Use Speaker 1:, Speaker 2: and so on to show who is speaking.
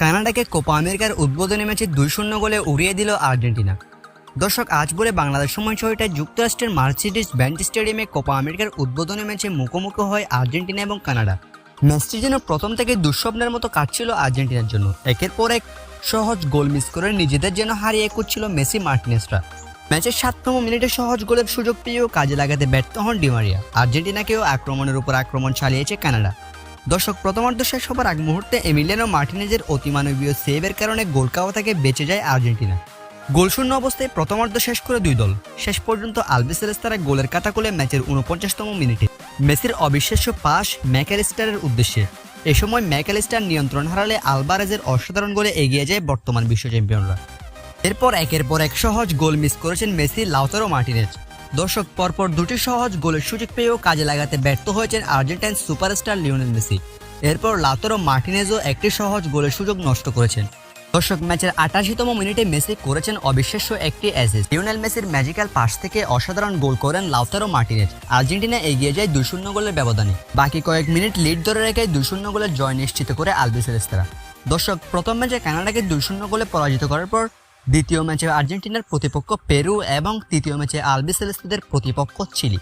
Speaker 1: কানাডাকে Copa আমেরিকার উদ্বোধনী ম্যাচে দুই শূন্য গোলে উড়িয়ে দিল আর্জেন্টিনা। দর্শক, আজ বলে বাংলাদেশ সময় ছয়টায় যুক্তরাষ্ট্রের মার্সিডিস ব্যান্ড স্টেডিয়ামে কোপা আমেরিকার উদ্বোধনী ম্যাচে মুখোমুখি হয় আর্জেন্টিনা এবং কানাডা। ম্যাচটি যেন প্রথম থেকে দুঃস্বপ্নের মতো কাটছিল আর্জেন্টিনার জন্য। একের পর এক সহজ গোল মিস করে নিজেদের যেন হারিয়ে করছিল মেসি মার্টিনেসরা। ম্যাচের সাততম মিনিটে সহজ গোলের সুযোগ পেয়েও কাজে লাগাতে ব্যর্থ হন ডিমারিয়া আর্জেন্টিনাকেও আক্রমণের উপর আক্রমণ চালিয়েছে কানাডা। দর্শক, প্রথমার্ধ শেষ হবার আগ মুহূর্তে এমিলিয়ানো মার্টিনেজের অতিমানবীয় সেভের কারণে গোল থেকে বেঁচে যায় আর্জেন্টিনা। গোলশূন্য অবস্থায় প্রথমার্ধ শেষ করে দুই দল। শেষ পর্যন্ত আলবিসেলেস তারা গোলের কাটা কোলে ম্যাচের উনপঞ্চাশতম মিনিটে। মেসির অবিশ্বাস্য পাস ম্যাকালিস্টারের উদ্দেশ্যে। এ সময় ম্যাকালিস্টার নিয়ন্ত্রণ হারালে আলবারেজের অসাধারণ গোলে এগিয়ে যায় বর্তমান বিশ্ব চ্যাম্পিয়নরা। এরপর একের পর এক সহজ গোল মিস করেছেন মেসি, লাউতারো মার্টিনেজ। দর্শক, পরপর দুটি সহজ গোলের সুযোগ পেয়েও কাজে লাগাতে ব্যর্থ হয়েছেন আর্জেন্টাইন সুপারস্টার লিওনেল মেসি। এরপর লাউতারো মার্টিনেজও একটি সহজ গোলের সুযোগ নষ্ট করেছেন। দর্শক, ম্যাচের আটাশিতম মিনিটে মেসি করেছেন অবিশ্বাস্য একটি অ্যাসিস্ট লিওনেল মেসির ম্যাজিক্যাল পাস থেকে অসাধারণ গোল করেন লাউতারো মার্টিনেজ। আর্জেন্টিনা এগিয়ে যায় দুই শূন্য গোলের ব্যবধানে। বাকি কয়েক মিনিট লিড ধরে রেখে দুই শূন্য গোলের জয় নিশ্চিত করে আলবিসেলেস্তারা দর্শক, প্রথম ম্যাচে কানাডাকে দুই শূন্য গোলে পরাজিত করার পর দ্বিতীয় ম্যাচে আর্জেন্টিনার প্রতিপক্ষ পেরু এবং তৃতীয় ম্যাচে আলবিসেলেস্তাদের প্রতিপক্ষ চিলি।